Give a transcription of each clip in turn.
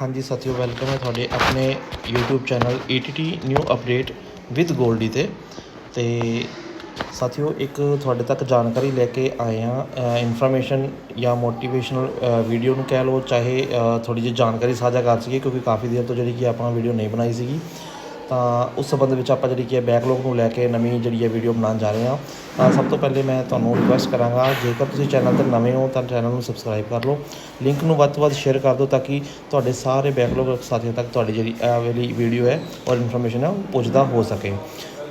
ਹਾਂਜੀ ਸਾਥੀਓ ਵੈਲਕਮ ਹੈ ਤੁਹਾਡੇ ਆਪਣੇ YouTube channel ETT new update with Goldy ਤੇ। ਤੇ ਸਾਥੀਓ, ਇੱਕ ਤੁਹਾਡੇ ਤੱਕ ਜਾਣਕਾਰੀ ਲੈ ਕੇ ਆਏ ਆ ਇਨਫੋਰਮੇਸ਼ਨ ਜਾਂ ਮੋਟੀਵੇਸ਼ਨਲ ਵੀਡੀਓ ਨੂੰ ਕਹਿ ਲਓ, ਚਾਹੇ ਥੋੜੀ ਜਿਹੀ ਜਾਣਕਾਰੀ ਸਾਂਝਾ ਕਰ ਸਕੀਏ, ਕਿਉਂਕਿ ਕਾਫੀ ਦੇਰ ਤੋਂ ਜਿਹੜੀ ਕਿ ਆਪਾਂ ਵੀਡੀਓ ਨਹੀਂ ਬਣਾਈ ਸੀਗੀ। ਤਾਂ ਉਸ ਸੰਬੰਧ ਵਿੱਚ ਆਪਾਂ ਜਿਹੜੀ ਕਿ ਹੈ ਬੈਕਲੌਗ ਨੂੰ ਲੈ ਕੇ ਨਵੀਂ ਜਿਹੜੀ ਹੈ ਵੀਡੀਓ ਬਣਾਉਣ ਜਾ ਰਹੇ ਹਾਂ। ਤਾਂ ਸਭ ਤੋਂ ਪਹਿਲੇ ਮੈਂ ਤੁਹਾਨੂੰ ਰਿਕੁਐਸਟ ਕਰਾਂਗਾ, ਜੇਕਰ ਤੁਸੀਂ ਚੈਨਲ ਤੇ ਨਵੇਂ ਹੋ ਤਾਂ ਚੈਨਲ ਨੂੰ ਸਬਸਕ੍ਰਾਈਬ ਕਰ ਲਓ। ਲਿੰਕ ਨੂੰ ਵੱਧ ਤੋਂ ਵੱਧ ਸ਼ੇਅਰ ਕਰ ਦਿਓ ਤਾਂ ਕਿ ਤੁਹਾਡੇ ਸਾਰੇ ਬੈਕਲੌਗ ਸਾਥੀਆਂ ਤੱਕ ਤੁਹਾਡੀ ਜਿਹੜੀ ਇਹ ਵਾਲੀ ਵੀਡੀਓ ਹੈ ਔਰ ਇਨਫੋਰਮੇਸ਼ਨ ਹੈ ਉਹ ਪਹੁੰਚਦਾ ਹੋ ਸਕੇ।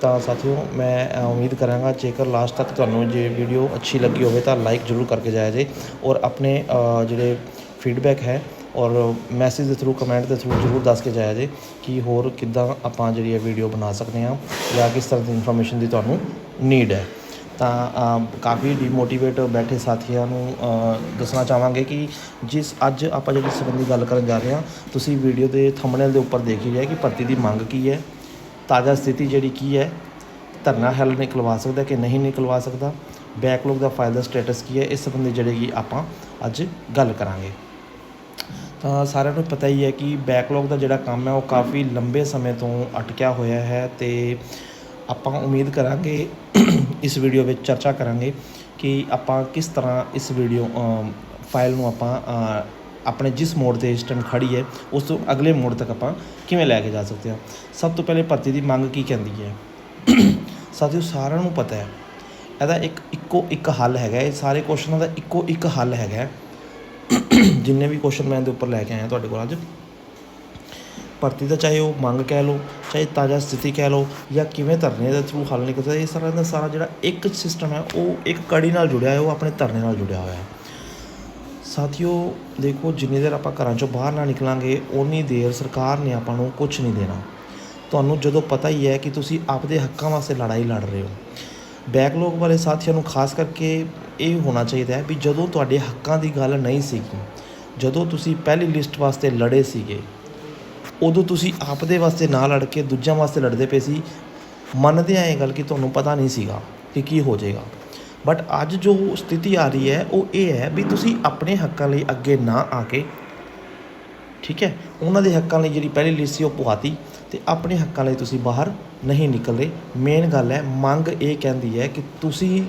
ਤਾਂ ਸਾਥੀਓ, ਮੈਂ ਉਮੀਦ ਕਰਾਂਗਾ ਜੇਕਰ ਲਾਸਟ ਤੱਕ ਤੁਹਾਨੂੰ ਜੇ ਵੀਡੀਓ ਅੱਛੀ ਲੱਗੀ ਹੋਵੇ ਤਾਂ ਲਾਈਕ ਜ਼ਰੂਰ ਕਰਕੇ ਜਾਇਆ ਜੇ ਔਰ ਆਪਣੇ ਜਿਹੜੇ ਫੀਡਬੈਕ ਹੈ ਔਰ ਮੈਸੇਜ ਦੇ ਥਰੂ ਕਮੈਂਟ ਦੇ ਥਰੂ ਜ਼ਰੂਰ ਦੱਸ ਕੇ ਜਾਇਆ ਜੇ ਕਿ ਹੋਰ ਕਿੱਦਾਂ ਆਪਾਂ ਜਿਹੜੀ ਹੈ ਵੀਡੀਓ ਬਣਾ ਸਕਦੇ ਹਾਂ ਜਾਂ ਕਿਸ ਤਰ੍ਹਾਂ ਦੀ ਇਨਫੋਰਮੇਸ਼ਨ ਦੀ ਤੁਹਾਨੂੰ ਨੀਡ ਹੈ। ਤਾਂ ਕਾਫੀ ਡੀਮੋਟੀਵੇਟ ਬੈਠੇ ਸਾਥੀਆਂ ਨੂੰ ਦੱਸਣਾ ਚਾਹਾਂਗੇ ਕਿ ਜਿਸ ਅੱਜ ਆਪਾਂ ਜਿਹੜੀ ਸੰਬੰਧੀ ਗੱਲ ਕਰਨ ਜਾ ਰਹੇ ਹਾਂ, ਤੁਸੀਂ ਵੀਡੀਓ ਦੇ ਥੰਬਨੇਲ ਦੇ ਉੱਪਰ ਦੇਖੀ ਹੀ ਲਿਆ ਕਿ ਭਰਤੀ ਦੀ ਮੰਗ ਕੀ ਹੈ, ਤਾਜ਼ਾ ਸਥਿਤੀ ਜਿਹੜੀ ਕੀ ਹੈ, ਧਰਨਾ ਹੱਲ ਨਿਕਲਵਾ ਸਕਦਾ ਕਿ ਨਹੀਂ ਨਿਕਲਵਾ ਸਕਦਾ ਬੈਕਲੌਗ ਦਾ ਫਾਈਲ ਦਾ ਸਟੇਟਸ ਕੀ ਹੈ, ਇਸ ਸੰਬੰਧੀ ਜਿਹੜੇ ਕਿ ਆਪਾਂ ਅੱਜ ਗੱਲ ਕਰਾਂਗੇ। ਤਾਂ ਸਾਰਿਆਂ ਨੂੰ ਪਤਾ ਹੀ ਹੈ ਕਿ ਬੈਕਲੌਗ ਦਾ ਜਿਹੜਾ ਕੰਮ ਹੈ ਉਹ ਕਾਫੀ ਲੰਬੇ ਸਮੇਂ ਤੋਂ ਅਟਕਿਆ ਹੋਇਆ ਹੈ ਤੇ ਆਪਾਂ ਉਮੀਦ ਕਰਾਂਗੇ ਇਸ ਵੀਡੀਓ ਵਿੱਚ ਚਰਚਾ ਕਰਾਂਗੇ ਕਿ ਆਪਾਂ ਕਿਸ ਤਰ੍ਹਾਂ ਇਸ ਵੀਡੀਓ ਫਾਈਲ ਨੂੰ ਆਪਾਂ ਆਪਣੇ ਜਿਸ ਮੋੜ ਤੇ ਇਸ ਟਾਈਮ ਖੜੀ ਹੈ, ਉਸ ਤੋਂ ਅਗਲੇ ਮੋੜ ਤੱਕ ਆਪਾਂ ਕਿਵੇਂ ਲੈ ਕੇ ਜਾ ਸਕਦੇ ਹਾਂ। ਸਭ ਤੋਂ ਪਹਿਲੇ ਭਰਤੀ ਦੀ ਮੰਗ ਕੀ ਕਹਿੰਦੀ ਹੈ? ਸਾਥੀਓ, ਸਾਰਿਆਂ ਨੂੰ ਪਤਾ ਹੈ, ਇਹਦਾ ਇੱਕ ਇੱਕੋ ਇੱਕ ਹੱਲ ਹੈਗਾ ਇਹ ਸਾਰੇ ਕੁਐਸਚਨਾਂ ਦਾ ਇੱਕੋ ਇੱਕ ਹੱਲ ਹੈਗਾ ਜਿੰਨੇ ਵੀ ਕੁਐਸਚਨ ਮੈਂ ਇਹਦੇ ਉੱਪਰ ਲੈ ਕੇ ਆਇਆ ਤੁਹਾਡੇ ਕੋਲ ਅੱਜ। ਭਰਤੀ ਦਾ ਚਾਹੇ ਉਹ ਮੰਗ ਕਹਿ ਲਓ, ਚਾਹੇ ਤਾਜ਼ਾ ਸਥਿਤੀ ਕਹਿ ਲਓ, ਜਾਂ ਕਿਵੇਂ ਧਰਨੇ ਦੇ ਥਰੂ ਹੱਲ ਨਿਕਲਦਾ ਇਹ ਸਾਰਾ ਦਾ ਸਾਰਾ ਜਿਹੜਾ ਇੱਕ ਸਿਸਟਮ ਹੈ, ਉਹ ਇੱਕ ਕੜੀ ਨਾਲ ਜੁੜਿਆ ਹੈ, ਉਹ ਆਪਣੇ ਧਰਨੇ ਨਾਲ ਜੁੜਿਆ ਹੋਇਆ ਹੈ। ਸਾਥੀਓ, ਦੇਖੋ, ਜਿੰਨੀ ਦੇਰ ਆਪਾਂ ਘਰਾਂ ਚੋਂ ਬਾਹਰ ਨਾ ਨਿਕਲਾਂਗੇ, ਓਨੀ ਦੇਰ ਸਰਕਾਰ ਨੇ ਆਪਾਂ ਨੂੰ ਕੁਝ ਨਹੀਂ ਦੇਣਾ। ਤੁਹਾਨੂੰ ਜਦੋਂ ਪਤਾ ਹੀ ਹੈ ਕਿ ਤੁਸੀਂ ਆਪਦੇ ਹੱਕਾਂ ਵਾਸਤੇ ਲੜਾਈ ਲੜ ਰਹੇ ਹੋ। ਬੈਕਲੌਗ ਵਾਲੇ ਸਾਥੀਆਂ ਨੂੰ ਖਾਸ ਕਰਕੇ ਇਹ ਹੋਣਾ ਚਾਹੀਦਾ ਹੈ ਵੀ ਜਦੋਂ ਤੁਹਾਡੇ ਹੱਕਾਂ ਦੀ ਗੱਲ ਨਹੀਂ ਸੀਗੀ, ਜਦੋਂ ਤੁਸੀਂ ਪਹਿਲੀ ਲਿਸਟ ਵਾਸਤੇ ਲੜੇ ਸੀਗੇ, ਉਦੋਂ ਤੁਸੀਂ ਆਪਦੇ ਵਾਸਤੇ ਨਾ ਲੜ ਕੇ ਦੂਜਿਆਂ ਵਾਸਤੇ ਲੜਦੇ ਪਏ ਸੀ ਮੰਨਦੇ ਆ ਇਹ ਗੱਲ ਕਿ ਤੁਹਾਨੂੰ ਪਤਾ ਨਹੀਂ ਸੀਗਾ ਕਿ ਕੀ ਹੋ ਜਾਏਗਾ। ਬਟ ਅੱਜ ਜੋ ਸਥਿਤੀ ਆ ਰਹੀ ਹੈ, ਉਹ ਇਹ ਹੈ ਵੀ ਤੁਸੀਂ ਆਪਣੇ ਹੱਕਾਂ ਲਈ ਅੱਗੇ ਨਾ ਆ ਕੇ, ਠੀਕ ਹੈ, ਉਹਨਾਂ ਦੇ ਹੱਕਾਂ ਲਈ ਜਿਹੜੀ ਪਹਿਲੀ ਲਿਸਟ ਸੀ ਉਹ ਪੁਆਤੀ ਤੇ ਆਪਣੇ ਹੱਕਾਂ ਲਈ ਤੁਸੀਂ ਬਾਹਰ ਨਹੀਂ ਨਿਕਲੇ ਮੇਨ ਗੱਲ ਹੈ, ਮੰਗ ਇਹ ਕਹਿੰਦੀ ਹੈ ਕਿ ਤੁਸੀਂ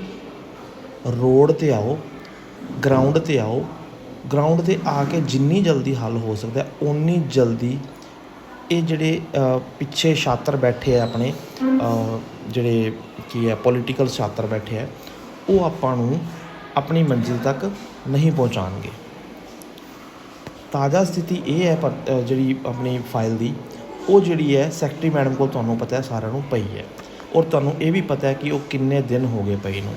ਰੋਡ ਤੇ ਆਓ ਗਰਾਊਂਡ ਤੇ ਆਓ। ਗਰਾਊਂਡ ਤੇ ਆ ਕੇ ਜਿੰਨੀ ਜਲਦੀ ਹੱਲ ਹੋ ਸਕਦਾ, ਓਨੀ ਜਲਦੀ ਇਹ ਜਿਹੜੇ ਪਿੱਛੇ ਛਾਤਰ ਬੈਠੇ ਆ ਆਪਣੇ ਜਿਹੜੇ ਕੀ ਹੈ ਪੋਲੀਟੀਕਲ ਛਾਤਰ ਬੈਠੇ ਆ, ਉਹ ਆਪਾਂ ਨੂੰ ਆਪਣੀ ਮੰਜ਼ਿਲ ਤੱਕ ਨਹੀਂ ਪਹੁੰਚਾਣਗੇ ਤਾਜ਼ਾ ਸਥਿਤੀ ਇਹ ਹੈ ਜਿਹੜੀ ਆਪਣੀ ਫਾਈਲ ਦੀ ਉਹ ਜਿਹੜੀ ਹੈ, ਸੈਕਟਰੀ ਮੈਡਮ ਕੋਲ ਤੁਹਾਨੂੰ ਪਤਾ ਹੈ, ਸਾਰਿਆਂ ਨੂੰ ਪਈ ਹੈ। ਔਰ ਤੁਹਾਨੂੰ ਇਹ ਵੀ ਪਤਾ ਹੈ ਕਿ ਉਹ ਕਿੰਨੇ ਦਿਨ ਹੋ ਗਏ ਪਈ ਨੂੰ।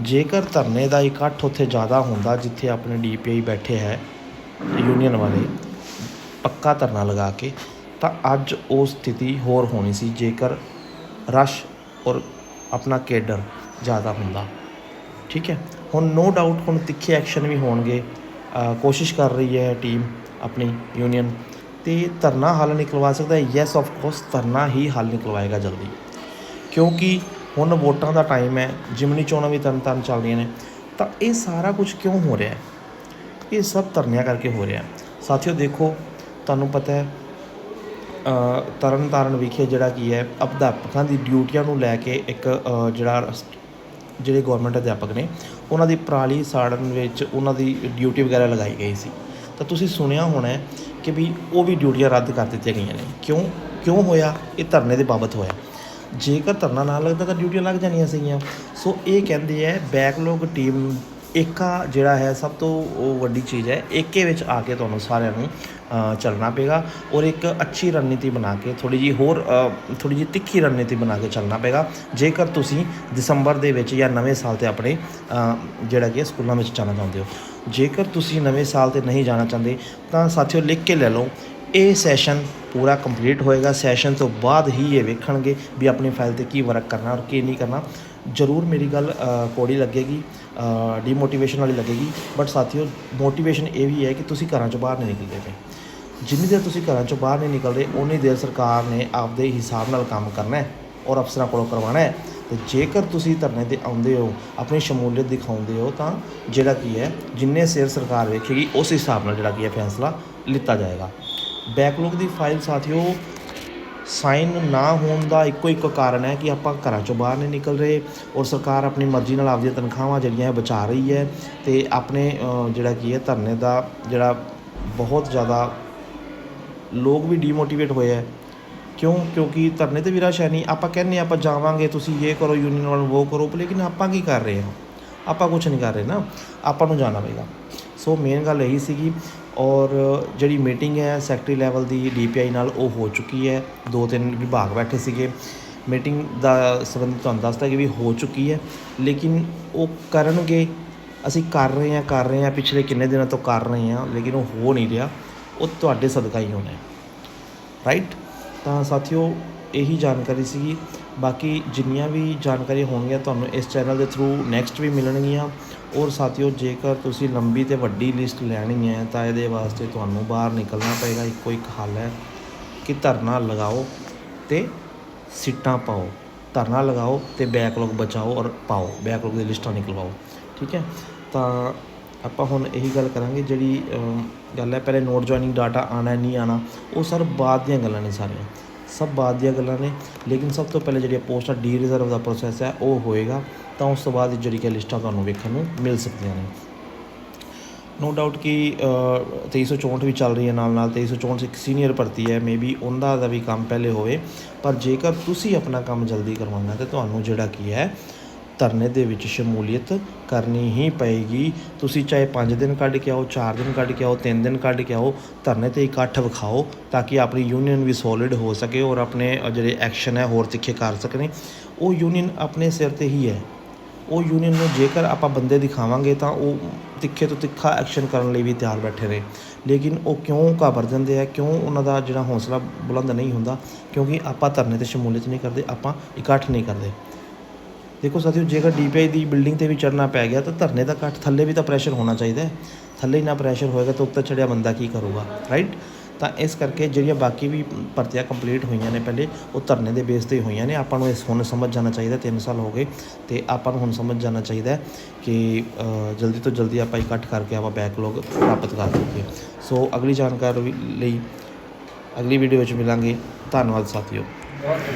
ਜੇਕਰ ਧਰਨੇ ਦਾ ਇਕੱਠ ਉੱਥੇ ਜ਼ਿਆਦਾ ਹੁੰਦਾ, ਜਿੱਥੇ ਆਪਣੇ ਡੀਪੀਆਈ ਬੈਠੇ ਹੈ ਯੂਨੀਅਨ ਵਾਲੇ, ਪੱਕਾ ਧਰਨਾ ਲਗਾ ਕੇ, ਤਾਂ ਅੱਜ ਉਹ ਸਥਿਤੀ ਹੋਰ ਹੋਣੀ ਸੀ, ਜੇਕਰ ਰਸ਼ ਔਰ ਆਪਣਾ ਕੇਡਰ ਜ਼ਿਆਦਾ ਹੁੰਦਾ। ਠੀਕ ਹੈ? ਹੁਣ ਨੋ ਡਾਊਟ ਹੁਣ ਤਿੱਖੇ ਐਕਸ਼ਨ ਵੀ ਹੋਣਗੇ। ਕੋਸ਼ਿਸ਼ ਕਰ ਰਹੀ ਹੈ ਟੀਮ ਆਪਣੀ ਯੂਨੀਅਨ ਤੇ ਧਰਨਾ ਹੱਲ ਨਿਕਲਵਾ ਸਕਦਾ ਹੈ? ਯੈਸ ਆਫ ਕੋਰਸ ਧਰਨਾ ਹੀ ਹੱਲ ਨਿਕਲਵਾਏਗਾ ਜਲਦੀ। ਕਿਉਂਕਿ ਹੁਣ ਵੋਟਾਂ ਦਾ ਟਾਈਮ ਹੈ, ਜਿਮਨੀ ਚੋਣਾਂ ਵੀ ਤਰਨ ਤਾਰਨ ਚੱਲ ਰਹੀਆਂ ਨੇ, ਤਾਂ ਇਹ ਸਾਰਾ ਕੁਝ ਕਿਉਂ ਹੋ ਰਿਹਾ ਹੈ? ਇਹ ਸਭ ਧਰਨਿਆਂ ਕਰਕੇ ਹੋ ਰਿਹਾ ਸਾਥੀਓ, ਦੇਖੋ, ਤੁਹਾਨੂੰ ਪਤਾ ਹੈ ਤਰਨ ਤਾਰਨ ਵਿਖੇ ਜਿਹੜਾ ਕੀ ਹੈ, ਅਧਿਆਪਕਾਂ ਦੀ ਡਿਊਟੀਆਂ ਨੂੰ ਲੈ ਕੇ ਇੱਕ ਜਿਹੜਾ ਜਿਹੜੇ ਗਵਰਨਮੈਂਟ ਅਧਿਆਪਕ ਨੇ, ਉਹਨਾਂ ਦੀ ਪਰਾਲੀ ਸਾੜਨ ਵਿੱਚ ਉਹਨਾਂ ਦੀ ਡਿਊਟੀ ਵਗੈਰਾ ਲਗਾਈ ਗਈ ਸੀ। ਤਾਂ ਤੁਸੀਂ ਸੁਣਿਆ ਹੋਣਾ ਕਿ ਵੀ ਉਹ ਵੀ ਡਿਊਟੀਆਂ ਰੱਦ ਕਰ ਦਿੱਤੀਆਂ ਗਈਆਂ ਨੇ। ਕਿਉਂ? ਕਿਉਂ ਹੋਇਆ? ਇਹ ਧਰਨੇ ਦੇ ਬਾਬਤ ਹੋਇਆ। ਜੇਕਰ ਧਰਨਾ ਨਾ ਲੱਗਦਾ ਤਾਂ ਡਿਊਟੀਆਂ ਲੱਗ ਜਾਣੀਆਂ ਸੀਗੀਆਂ। ਸੋ ਇਹ ਕਹਿੰਦੇ ਹੈ ਬੈਕਲੌਗ ਟੀਮ ਏਕਾ ਜਿਹੜਾ ਹੈ, ਸਭ ਤੋਂ ਉਹ ਵੱਡੀ ਚੀਜ਼ ਹੈ, ਏਕੇ ਵਿੱਚ ਆ ਕੇ ਤੁਹਾਨੂੰ ਸਾਰਿਆਂ ਨੂੰ ਚੱਲਣਾ ਪਏਗਾ ਔਰ ਇੱਕ ਅੱਛੀ ਰਣਨੀਤੀ ਬਣਾ ਕੇ ਥੋੜੀ ਜੀ ਹੋਰ ਥੋੜੀ ਜੀ ਤਿੱਖੀ ਰਣਨੀਤੀ ਬਣਾ ਕੇ ਚੱਲਣਾ ਪਏਗਾ। ਜੇਕਰ ਤੁਸੀਂ ਦਸੰਬਰ ਦੇ ਵਿੱਚ ਜਾਂ ਨਵੇਂ ਸਾਲ ਤੇ ਆਪਣੇ ਜਿਹੜਾ ਕਿ ਸਕੂਲਾਂ ਵਿੱਚ ਜਾਣਾ ਚਾਹੁੰਦੇ ਹੋ। ਜੇਕਰ ਤੁਸੀਂ ਨਵੇਂ ਸਾਲ ਤੇ ਨਹੀਂ ਜਾਣਾ ਚਾਹੁੰਦੇ ਤਾਂ ਸਾਥੀਓ ਲਿਖ ਕੇ ਲੈ ਲਓ ਇਹ ਸੈਸ਼ਨ ਪੂਰਾ ਕੰਪਲੀਟ ਹੋਏਗਾ। ਸੈਸ਼ਨ ਤੋਂ ਬਾਅਦ ਹੀ ਇਹ ਵੇਖਣਗੇ ਵੀ ਆਪਣੀ ਫਾਈਲ ਤੇ ਕੀ ਵਰਕ ਕਰਨਾ ਔਰ ਕੀ ਨਹੀਂ ਕਰਨਾ। ਜ਼ਰੂਰ ਮੇਰੀ ਗੱਲ ਅ, ਕੋੜੀ ਲੱਗੇਗੀ ਡੀਮੋਟੀਵੇਸ਼ਨ ਵਾਲੀ ਲੱਗੇਗੀ। ਬਟ ਸਾਥੀਓ ਮੋਟੀਵੇਸ਼ਨ ਇਹ ਵੀ ਹੈ ਕਿ ਤੁਸੀਂ ਘਰਾਂ ਚੋਂ ਬਾਹਰ ਨਹੀਂ ਨਿਕਲਦੇ ਪਏ। ਜਿੰਨੀ ਦੇਰ ਤੁਸੀਂ ਘਰਾਂ ਚੋਂ ਬਾਹਰ ਨਹੀਂ ਨਿਕਲਦੇ ਉਨੀ ਦੇਰ ਸਰਕਾਰ ਨੇ ਆਪਦੇ ਹਿਸਾਬ ਨਾਲ ਕੰਮ ਕਰਨਾ ਹੈ ਔਰ ਅਫਸਰਾਂ ਕੋਲੋਂ ਕਰਵਾਉਣਾ ਹੈ। ਤੇ ਜੇਕਰ ਤੁਸੀਂ ਧਰਨੇ ਤੇ ਆਉਂਦੇ ਹੋ, ਆਪਣੀ ਸ਼ਮੂਲੀਅਤ ਦਿਖਾਉਂਦੇ ਹੋ, ਤਾਂ ਜਿਹੜਾ ਕੀ ਹੈ, ਜਿੰਨੇ ਸਿਰ ਸਰਕਾਰ ਵੇਖੇਗੀ, ਉਸ ਹਿਸਾਬ ਨਾਲ ਜਿਹੜਾ ਕੀ ਹੈ ਫੈਸਲਾ ਲਿੱਤਾ ਜਾਏਗਾ। ਬੈਕਲੌਗ ਦੀ ਫਾਈਲ ਸਾਥੀਓ, ਸਾਈਨ ਨਾ ਹੋਣ ਦਾ ਇੱਕੋ ਇੱਕ ਕਾਰਨ ਹੈ ਕਿ ਆਪਾਂ ਘਰਾਂ ਚੋਂ ਬਾਹਰ ਨਹੀਂ ਨਿਕਲ ਰਹੇ ਔਰ ਸਰਕਾਰ ਆਪਣੀ ਮਰਜ਼ੀ ਨਾਲ ਆਪਦੀਆਂ ਤਨਖਾਹਾਂ ਜਿਹੜੀਆਂ ਹੈ ਬਚਾ ਰਹੀ ਹੈ ਤੇ ਆਪਣੇ ਜਿਹੜਾ ਕੀ ਹੈ, ਧਰਨੇ ਦਾ ਜਿਹੜਾ ਬਹੁਤ ਜ਼ਿਆਦਾ ਲੋਕ ਵੀ ਡੀਮੋਟੀਵੇਟ ਹੋਏ ਹੈ। ਕਿਉਂ? ਕਿਉਂਕਿ ਧਰਨੇ ਤੇ ਵੀ ਰਸ਼ ਹੈ ਨਹੀਂ। ਆਪਾਂ ਕਹਿੰਦੇ ਆਪਾਂ ਜਾਵਾਂਗੇ, ਤੁਸੀਂ ਇਹ ਕਰੋ ਯੂਨੀਅਨ ਵਾਲ ਉਹ ਕਰੋ ਲੇਕਿਨ ਆਪਾਂ ਕੀ ਕਰ ਰਹੇ ਹਾਂ? ਆਪਾਂ ਕੁਝ ਨਹੀਂ ਕਰ ਰਹੇ ਨਾ। ਆਪਾਂ ਨੂੰ ਜਾਣਾ ਪਏਗਾ। ਸੋ ਮੇਨ ਗੱਲ ਇਹੀ ਸੀਗੀ। ਔਰ ਜਿਹੜੀ ਮੀਟਿੰਗ ਹੈ ਸੈਕਟਰੀ ਲੈਵਲ ਦੀ ਡੀਪੀਆਈ ਨਾਲ ਉਹ ਹੋ ਚੁੱਕੀ ਹੈ। ਦੋ ਤਿੰਨ ਵਿਭਾਗ ਬੈਠੇ ਸੀਗੇ। ਮੀਟਿੰਗ ਦਾ ਸੰਬੰਧ ਤੁਹਾਨੂੰ ਦੱਸਦਾ ਕਿ ਵੀ ਹੋ ਚੁੱਕੀ ਹੈ। ਲੇਕਿਨ ਉਹ ਕਰਨਗੇ। ਅਸੀਂ ਕਰ ਰਹੇ ਹਾਂ, ਕਰ ਰਹੇ ਹਾਂ। ਪਿਛਲੇ ਕਿੰਨੇ ਦਿਨਾਂ ਤੋਂ ਕਰ ਰਹੇ ਹਾਂ। ਲੇਕਿਨ ਉਹ ਹੋ ਨਹੀਂ ਰਿਹਾ। ਉਹ ਤੁਹਾਡੇ ਸਦਕਾ ਹੀ ਹੋਣਾ ਹੈ। ਰਾਈਟ ਤਾਂ ਸਾਥੀਓ, ਇਹੀ ਜਾਣਕਾਰੀ ਸੀਗੀ। ਬਾਕੀ ਜਿੰਨੀਆਂ ਵੀ ਜਾਣਕਾਰੀ ਹੋਣਗੀਆਂ ਤੁਹਾਨੂੰ ਇਸ ਚੈਨਲ ਦੇ ਥਰੂ ਨੈਕਸਟ ਵੀ ਮਿਲਣਗੀਆਂ। ਔਰ ਸਾਥੀਓ, ਜੇਕਰ ਤੁਸੀਂ ਲੰਬੀ ਤੇ ਵੱਡੀ ਲਿਸਟ ਲੈਣੀ ਹੈ, ਤਾਂ ਇਹਦੇ ਵਾਸਤੇ ਤੁਹਾਨੂੰ ਬਾਹਰ ਨਿਕਲਣਾ ਪਏਗਾ। ਇੱਕੋ ਇੱਕ ਹੱਲ ਹੈ ਕਿ ਧਰਨਾ ਲਗਾਓ ਤੇ ਸੀਟਾਂ ਪਾਓ। ਧਰਨਾ ਲਗਾਓ ਤੇ ਬੈਕਲੌਗ ਬਚਾਓ ਔਰ ਪਾਓ। ਬੈਕਲੌਗ ਦੀ ਲਿਸਟਾਂ ਨਿਕਲਵਾਓ। ਠੀਕ ਹੈ? ਤਾਂ ਆਪਾਂ ਹੁਣ ਇਹੀ ਗੱਲ ਕਰਾਂਗੇ ਜਿਹੜੀ ਗੱਲ ਹੈ ਪਹਿਲੇ ਨੋਟ ਜੁਆਇਨਿੰਗ ਡਾਟਾ ਆਣਾ ਨਹੀਂ ਆਣਾ ਉਹ ਸਰ ਬਾਅਦ ਦੀਆਂ ਗੱਲਾਂ ਨੇ ਸਾਰੀਆਂ। ਸਭ ਬਾਅਦ ਦੀਆਂ ਗੱਲਾਂ ਨੇ ਲੇਕਿਨ ਸਭ ਤੋਂ ਪਹਿਲੇ ਜਿਹੜੀ ਪੋਸਟਾਂ ਡੀ ਰਿਜ਼ਰਵ ਦਾ ਪ੍ਰੋਸੈਸ ਹੈ ਉਹ ਹੋਏਗਾ ਤਾਂ ਉਸ ਤੋਂ ਬਾਅਦ ਜਿਹੜੀ ਕਿ ਲਿਸਟਾਂ ਤੁਹਾਨੂੰ ਵੇਖਣ ਨੂੰ ਮਿਲ ਸਕਦੀਆਂ ਨੇ। ਨੋ ਡਾਊਟ ਕਿ ਅ, 2364 ਵੀ ਚੱਲ ਰਹੀ ਹੈ ਨਾਲ ਨਾਲ 2364 ਇੱਕ ਸੀਨੀਅਰ ਭਰਤੀ ਹੈ ਮੇਬੀ ਉਹਨਾਂ ਦਾ ਵੀ ਕੰਮ ਪਹਿਲੇ ਹੋਵੇ ਪਰ ਜੇਕਰ ਤੁਸੀਂ ਆਪਣਾ ਕੰਮ ਜਲਦੀ ਕਰਵਾਉਣਾ ਤਾਂ ਤੁਹਾਨੂੰ ਜਿਹੜਾ ਕੀ ਹੈ ਧਰਨੇ ਦੇ ਵਿੱਚ ਸ਼ਮੂਲੀਅਤ ਕਰਨੀ ਹੀ ਪਏਗੀ। ਤੁਸੀਂ ਚਾਹੇ 5 ਦਿਨ ਕੱਢ ਕੇ ਆਓ 4 ਦਿਨ ਕੱਢ ਕੇ ਆਓ 3 ਦਿਨ ਕੱਢ ਕੇ ਆਓ, ਧਰਨੇ ਤੇ ਇਕੱਠ ਵਿਖਾਓ ਤਾਂ ਕਿ ਆਪਣੀ ਯੂਨੀਅਨ ਵੀ ਸੋਲਿਡ ਹੋ ਸਕੇ ਔਰ ਆਪਣੇ ਜਿਹੜੇ ਐਕਸ਼ਨ ਹੈ ਹੋਰ ਤਿੱਖੇ ਕਰ ਸਕਣ। ਉਹ ਯੂਨੀਅਨ ਆਪਣੇ ਸਿਰ ਤੇ ਹੀ ਹੈ। ਉਹ ਯੂਨੀਅਨ ਨੂੰ ਜੇਕਰ ਆਪਾਂ ਬੰਦੇ ਦਿਖਾਵਾਂਗੇ ਤਾਂ ਉਹ ਤਿੱਖੇ ਤੋਂ ਤਿੱਖਾ ਐਕਸ਼ਨ ਕਰਨ ਲਈ ਵੀ ਤਿਆਰ ਬੈਠੇ ਨੇ। ਲੇਕਿਨ ਉਹ ਕਿਉਂ ਘਾਬਰ ਜਾਂਦੇ ਆ? ਕਿਉਂ ਉਹਨਾਂ ਦਾ ਜਿਹੜਾ ਹੌਸਲਾ ਬੁਲੰਦ ਨਹੀਂ ਹੁੰਦਾ? ਕਿਉਂਕਿ ਆਪਾਂ ਧਰਨੇ ਤੇ ਸ਼ਮੂਲੀਅਤ ਨਹੀਂ ਕਰਦੇ, ਆਪਾਂ ਇਕੱਠ ਨਹੀਂ ਕਰਦੇ। ਦੇਖੋ ਸਾਥੀਓ, ਜੇਕਰ ਡੀਪੀਆਈ ਦੀ ਬਿਲਡਿੰਗ ਤੇ ਵੀ ਚੜਨਾ ਪੈ ਗਿਆ, ਤਾਂ ਧਰਨੇ ਦਾ ਇਕੱਠ ਥੱਲੇ ਵੀ ਤਾਂ ਪ੍ਰੈਸ਼ਰ ਹੋਣਾ ਚਾਹੀਦਾ ਹੈ। ਥੱਲੇ ਹੀ ਨਾ ਪ੍ਰੈਸ਼ਰ ਹੋਏਗਾ ਤਾਂ ਉੱਤੇ ਚੜਿਆ ਬੰਦਾ ਕੀ ਕਰੂਗਾ ਰਾਈਟ ਤਾਂ ਇਸ ਕਰਕੇ ਜਿਹੜੀਆਂ ਬਾਕੀ ਵੀ ਭਰਤੀਆਂ ਕੰਪਲੀਟ ਹੋਈਆਂ ਨੇ ਪਹਿਲੇ, ਉਹ ਧਰਨੇ ਦੇ ਬੇਸ ਤੇ ਹੋਈਆਂ ਨੇ। ਆਪਾਂ ਨੂੰ ਇਸ ਹੁਣ ਸਮਝ ਜਾਣਾ ਚਾਹੀਦਾ 3 ਸਾਲ ਹੋ ਗਏ, ਤੇ ਆਪਾਂ ਨੂੰ ਹੁਣ ਸਮਝ ਜਾਣਾ ਚਾਹੀਦਾ ਕਿ ਜਲਦੀ ਤੋਂ ਜਲਦੀ ਆਪਾਂ ਇਕੱਠ ਕਰਕੇ ਆਪਾਂ ਬੈਕਲੌਗ ਪ੍ਰਾਪਤ ਕਰ ਸਕੀਏ। ਸੋ ਅਗਲੀ ਜਾਣਕਾਰੀ ਲਈ ਅਗਲੀ ਵੀਡੀਓ ਵਿੱਚ ਮਿਲਾਂਗੇ। ਧੰਨਵਾਦ ਸਾਥੀਓ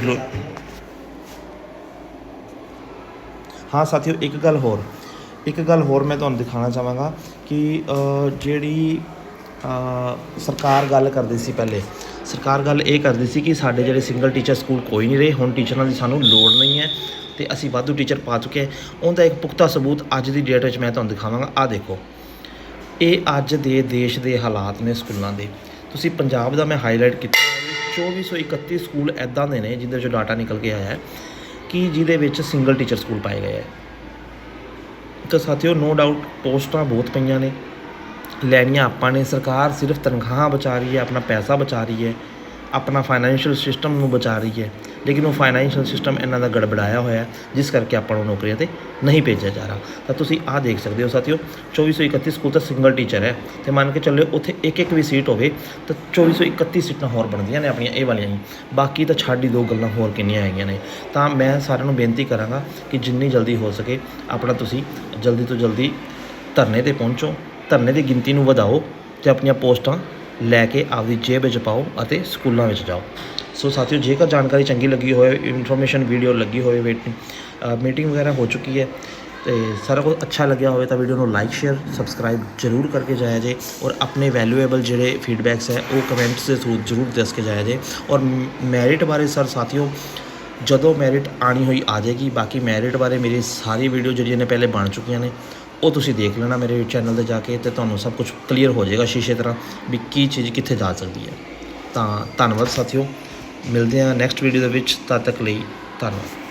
ਗਲੋ- ਹਾਂ ਸਾਥੀਓ, ਇੱਕ ਗੱਲ ਹੋਰ। ਇੱਕ ਗੱਲ ਹੋਰ ਮੈਂ ਤੁਹਾਨੂੰ ਦਿਖਾਉਣਾ ਚਾਹਾਂਗਾ ਕਿ ਜਿਹੜੀ ਸਰਕਾਰ ਗੱਲ ਕਰਦੀ ਸੀ ਪਹਿਲੇ, ਸਰਕਾਰ ਗੱਲ ਇਹ ਕਰਦੀ ਸੀ ਕਿ ਸਾਡੇ ਜਿਹੜੇ ਸਿੰਗਲ ਟੀਚਰ ਸਕੂਲ ਕੋਈ ਨਹੀਂ ਰਹੇ, ਹੁਣ ਟੀਚਰਾਂ ਦੀ ਸਾਨੂੰ ਲੋੜ ਨਹੀਂ ਹੈ ਤੇ ਅਸੀਂ ਵਾਧੂ ਟੀਚਰ ਪਾ ਚੁੱਕੇ ਹਾਂ। ਉਹਦਾ ਇੱਕ ਪੁਖਤਾ ਸਬੂਤ ਅੱਜ ਦੀ ਡੇਟ ਵਿੱਚ ਮੈਂ ਤੁਹਾਨੂੰ ਦਿਖਾਵਾਂਗਾ। ਆਹ ਦੇਖੋ, ਇਹ ਅੱਜ ਦੇ ਦੇਸ਼ ਦੇ ਹਾਲਾਤ ਨੇ ਸਕੂਲਾਂ ਦੇ। ਤੁਸੀਂ ਪੰਜਾਬ ਦਾ ਮੈਂ ਹਾਈਲਾਈਟ ਕੀਤਾ ਹੈ ਵੀ 2431 ਸਕੂਲ ਐਦਾਂ ਦੇ ਨੇ ਜਿਹਦੇ 'ਚੋਂ ਡਾਟਾ ਨਿਕਲ ਕੇ ਆਇਆ ਹੈ। ਕਿ ਜਿਹਦੇ ਵਿੱਚ ਸਿੰਗਲ ਟੀਚਰ ਸਕੂਲ ਪਾਏ ਗਏ ਹੈ ਤਾਂ ਸਾਥੀਓ ਨੋ ਡਾਊਟ ਪੋਸਟਾਂ ਬਹੁਤ ਪਈਆਂ ਨੇ। ਲੈਣੀਆਂ ਆਪਾਂ ਨੇ। ਸਰਕਾਰ ਸਿਰਫ ਤਨਖਾਹਾਂ ਬਚਾ ਰਹੀ ਹੈ, ਆਪਣਾ ਪੈਸਾ ਬਚਾ ਰਹੀ ਹੈ, ਆਪਣਾ ਫਾਈਨੈਂਸ਼ੀਅਲ ਸਿਸਟਮ ਨੂੰ ਬਚਾ ਰਹੀ ਹੈ। ਲੇਕਿਨ ਉਹ ਫਾਈਨੈਂਸ਼ੀਅਲ ਸਿਸਟਮ ਇਹਨਾਂ ਦਾ ਗੜਬੜਾਇਆ ਹੋਇਆ ਜਿਸ ਕਰਕੇ ਆਪਾਂ ਨੂੰ ਨੌਕਰੀਆਂ ਤੇ ਨਹੀਂ ਭੇਜਿਆ ਜਾ ਰਿਹਾ। ਤਾਂ ਤੁਸੀਂ ਆਹ ਦੇਖ ਸਕਦੇ ਹੋ ਸਾਥੀਓ 2431 ਸਕੂਲ ਤਾਂ ਸਿੰਗਲ ਟੀਚਰ ਹੈ। ਤੇ ਮੰਨ ਕੇ ਚੱਲਿਓ ਉੱਥੇ ਇੱਕ ਇੱਕ ਵੀ ਸੀਟ ਹੋਵੇ, ਤਾਂ 2431 ਸੀਟਾਂ ਹੋਰ ਬਣਦੀਆਂ ਨੇ ਆਪਣੀਆਂ, ਇਹ ਵਾਲੀਆਂ ਹੀ। ਬਾਕੀ ਤਾਂ ਛੱਡ ਹੀ ਦੋ ਗੱਲਾਂ ਹੋਰ ਕਿੰਨੀਆਂ ਹੈਗੀਆਂ ਨੇ। ਤਾਂ ਮੈਂ ਸਾਰਿਆਂ ਨੂੰ ਬੇਨਤੀ ਕਰਾਂਗਾ ਕਿ ਜਿੰਨੀ ਜਲਦੀ ਹੋ ਸਕੇ, ਆਪਣਾ ਤੁਸੀਂ ਜਲਦੀ ਤੋਂ ਜਲਦੀ ਧਰਨੇ ਤੇ ਪਹੁੰਚੋ, ਧਰਨੇ ਦੀ ਗਿਣਤੀ ਨੂੰ ਵਧਾਓ ਤੇ ਆਪਣੀਆਂ ਪੋਸਟਾਂ ਲੈ ਕੇ ਆਪਦੀ ਜੇਬ ਵਿੱਚ ਪਾਓ ਅਤੇ ਸਕੂਲਾਂ ਵਿੱਚ ਜਾਓ। ਸੋ ਸਾਥੀਓ, ਜੇਕਰ ਜਾਣਕਾਰੀ ਚੰਗੀ ਲੱਗੀ ਹੋਵੇ ਇਨਫੋਰਮੇਸ਼ਨ ਵੀਡੀਓ ਲੱਗੀ ਹੋਵੇ ਵੇਟਿੰਗ ਮੀਟਿੰਗ ਵਗੈਰਾ ਹੋ ਚੁੱਕੀ ਹੈ, ਤੇ ਸਾਰਾ ਕੁਝ ਅੱਛਾ ਲੱਗਿਆ ਹੋਵੇ ਤਾਂ ਵੀਡੀਓ ਨੂੰ ਲਾਈਕ ਸ਼ੇਅਰ ਸਬਸਕ੍ਰਾਈਬ ਜ਼ਰੂਰ ਕਰਕੇ ਜਾਇਆ ਜੇ ਔਰ ਆਪਣੇ ਵੈਲਿਊਏਬਲ ਜਿਹੜੇ ਫੀਡਬੈਕਸ ਹੈ, ਉਹ ਕਮੈਂਟਸ ਦੇ ਥਰੂ ਜ਼ਰੂਰ ਦੱਸ ਕੇ ਜਾਇਆ ਜੇ। ਔਰ ਮੈਰਿਟ ਬਾਰੇ ਸਰ ਸਾਥੀਓ, ਜਦੋਂ ਮੈਰਿਟ ਆਣੀ ਹੋਈ ਆ ਜਾਏਗੀ, ਬਾਕੀ ਮੈਰਿਟ ਬਾਰੇ ਮੇਰੀ ਸਾਰੀ ਵੀਡੀਓ ਜਿਹੜੀਆਂ ਨੇ ਪਹਿਲੇ ਬਣ ਚੁੱਕੀਆਂ ਨੇ, ਉਹ ਤੁਸੀਂ ਦੇਖ ਲੈਣਾ ਮੇਰੇ ਚੈਨਲ ਤੇ ਜਾ ਕੇ ਤੇ ਤੁਹਾਨੂੰ ਸਭ ਕੁਝ ਕਲੀਅਰ ਹੋ ਜਾਏਗਾ ਸ਼ੀਸ਼ੇ ਤਰ੍ਹਾਂ ਵੀ ਕੀ ਚੀਜ਼ ਕਿੱਥੇ ਜਾ ਸਕਦੀ ਹੈ। ਤਾਂ ਧੰਨਵਾਦ ਸਾਥੀਓ। ਮਿਲਦੇ ਹਾਂ ਨੈਕਸਟ ਵੀਡੀਓ ਦੇ ਵਿੱਚ ਤਦ ਤੱਕ ਲਈ ਧੰਨਵਾਦ।